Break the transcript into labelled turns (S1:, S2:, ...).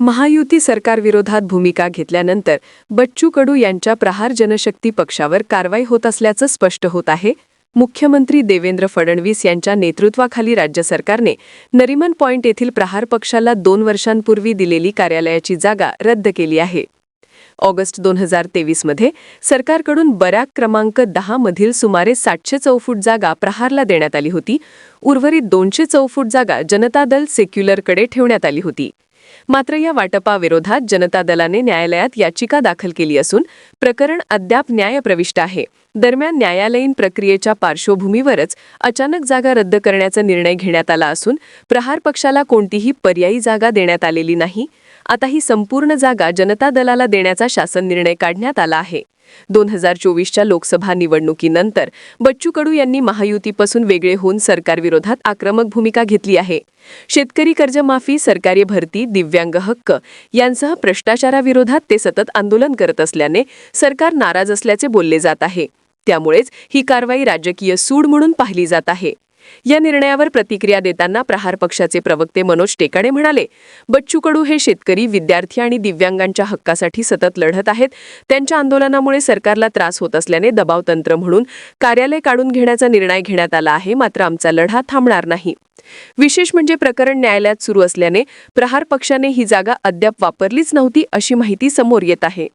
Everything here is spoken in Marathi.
S1: महायुती सरकारविरोधात भूमिका घेतल्यानंतर बच्चू कडू यांच्या प्रहार जनशक्ती पक्षावर कारवाई होत असल्याचं स्पष्ट होत आहे. मुख्यमंत्री देवेंद्र फडणवीस यांच्या नेतृत्वाखाली राज्य सरकारने नरिमन पॉइंट येथील प्रहार पक्षाला दोन वर्षांपूर्वी दिलेली कार्यालयाची जागा रद्द केली आहे. ऑगस्ट दोन हजार तेवीसमध्ये सरकारकडून बऱ्याक क्रमांक दहा मधील सुमारे सातशे चौफूट जागा प्रहारला देण्यात आली होती. उर्वरित दोनशे चौफूट जागा जनता दल सेक्युलरकडे ठेवण्यात आली होती. मात्र या वाटपाविरोधात जनता दलाने न्यायालयात याचिका दाखल केली असून प्रकरण अद्याप न्यायप्रविष्ट आहे. दरम्यान न्यायालयीन प्रक्रियेच्या पार्श्वभूमीवरच अचानक जागा रद्द करण्याचा निर्णय घेण्यात आला असून प्रहार पक्षाला कोणतीही पर्यायी जागा देण्यात आलेली नाही. आता ही संपूर्ण जागा जनता दलाला देण्याचा शासन निर्णय काढण्यात आला आहे. दोन हजार चोवीसच्या लोकसभा निवडणुकीनंतर बच्चू कडू यांनी महायुतीपासून वेगळे होऊन सरकारविरोधात आक्रमक भूमिका घेतली आहे. शेतकरी कर्जमाफी सरकारी भरती दिव्यांग हक्क यांसह भ्रष्टाचाराविरोधात ते सतत आंदोलन करत असल्याने सरकार नाराज असल्याचे बोलले जात आहे. त्यामुळेच ही कारवाई राजकीय सूड म्हणून पाहिली जात आहे. या निर्णयावर प्रतिक्रिया देताना प्रहार पक्षाचे प्रवक्ते मनोज टेकाडे म्हणाले बच्चू कडू हे शेतकरी विद्यार्थी आणि दिव्यांगांच्या हक्कासाठी सतत लढत आहेत. त्यांच्या आंदोलनामुळे सरकारला त्रास होत असल्याने दबाव तंत्र म्हणून कार्यालय काढून घेण्याचा निर्णय घेण्यात आला आहे मात्र आमचा लढा थांबणार नाही. विशेष म्हणजे प्रकरण न्यायालयात सुरू असल्याने प्रहार पक्षाने ही जागा अद्याप वापरलीच नव्हती अशी माहिती समोर येत आहे.